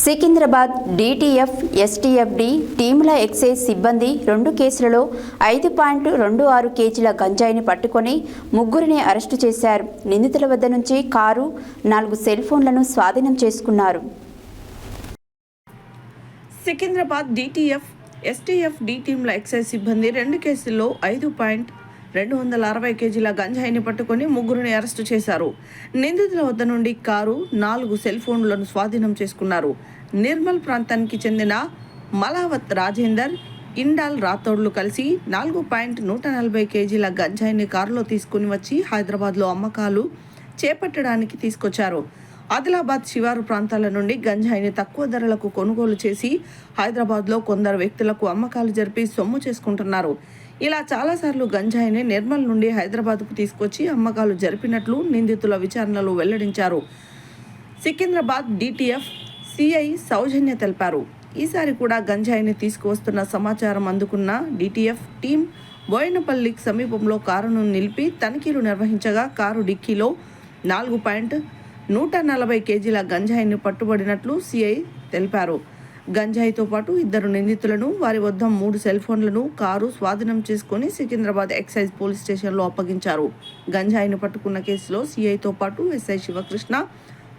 Secunderabad DTF ఎస్టీఎఫ్డి టీముల excise సిబ్బంది రెండు కేసులలో ఐదు పాయింట్ రెండు ఆరు కేజీల గంజాయిని పట్టుకొని ముగ్గురిని అరెస్టు చేశారు. నిందితుల వద్ద నుంచి కారు నాలుగు సెల్ ఫోన్లను స్వాధీనం చేసుకున్నారు. సికింద్రాబాద్ డిటిఎఫ్ ఎస్టీఎఫ్ డి టీంల ఎక్సైజ్ సిబ్బంది రెండు కేసుల్లో ఐదు పాయింట్ రెండు వందల అరవై కేజీల గంజాయిని పట్టుకొని ముగ్గురిని అరెస్టు చేశారు. నిందితుల వద్ద నుండి కారు నాలుగు సెల్ ఫోన్లను స్వాధీనం చేసుకున్నారు. నిర్మల్ ప్రాంతానికి చెందిన మలావత్ రాజేందర్ ఇండాల్ రాథోడ్లు కలిసి నాలుగు పాయింట్ నూట నలభై కేజీల గంజాయిని కారులో తీసుకుని వచ్చి హైదరాబాద్లో అమ్మకాలు చేపట్టడానికి తీసుకొచ్చారు. ఆదిలాబాద్ శివారు ప్రాంతాల నుండి గంజాయిని తక్కువ ధరలకు కొనుగోలు చేసి హైదరాబాద్లో కొందరు వ్యక్తులకు అమ్మకాలు జరిపి సొమ్ము చేసుకుంటున్నారు. ఇలా చాలాసార్లు గంజాయిని నిర్మల్ నుండి హైదరాబాద్కు తీసుకొచ్చి అమ్మకాలు జరిపినట్లు నిందితుల విచారణలో వెల్లడించారు. సికింద్రాబాద్ డిటిఎఫ్ సిఐ సౌజన్య తెలిపారు. ఈసారి కూడా గంజాయిని తీసుకువస్తున్న సమాచారం అందుకున్న డిటిఎఫ్ టీం బోయినపల్లికి సమీపంలో కారును నిలిపి తనిఖీలు నిర్వహించగా కారు డిక్కీలో నాలుగు పాయింట్ నూట నలభై కేజీల గంజాయిని పట్టుబడినట్లు సిఐ తెలిపారు. గంజాయితో పాటు ఇద్దరు నిందితులను వారి వద్ద మూడు సెల్ ఫోన్లను కారు స్వాధీనం చేసుకుని సికింద్రాబాద్ ఎక్సైజ్ పోలీస్ స్టేషన్లో అప్పగించారు. గంజాయిని పట్టుకున్న కేసులో సిఐతో పాటు ఎస్ఐ శివకృష్ణ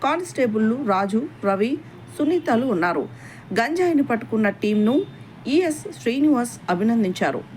కానిస్టేబుళ్ళు రాజు రవి సునీతలు ఉన్నారు. గంజాయిని పట్టుకున్న టీంను ఈఎస్ శ్రీనివాస్ అభినందించారు.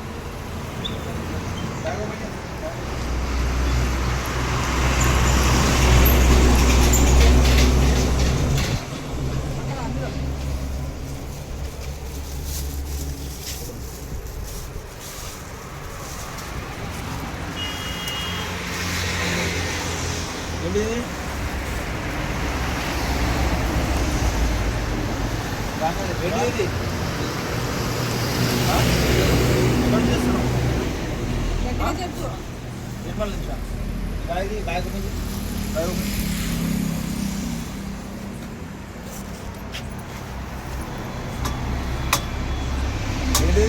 ఏంటి ఏంటి ఇది? చేస్తున్నావు నిర్మల్ నుంచా ఏంటి?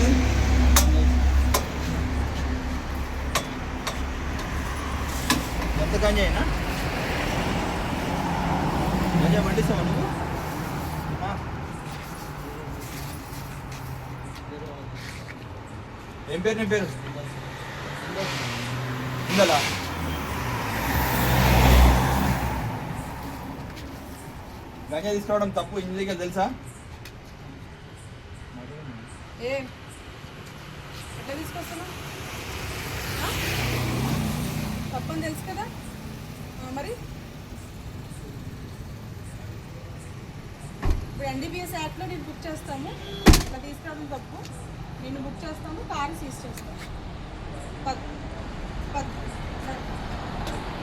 ఎంత గంజాయినా ఏం పేరు నీ పేరు? ఉందలా గంజా తీసుకోవడం తప్పు ఇందుకే తెలుసా? ఏ? తప్పని తెలుసు కదా? మరి? ఇప్పుడు ఎన్డీబీఎస్ యాక్ట్లో నేను బుక్ చేస్తాము ఇట్లా తీసుకురావడం తప్పు. నేను బుక్ చేస్తాము కారు సీజ్ చేస్తాము పద్ పద్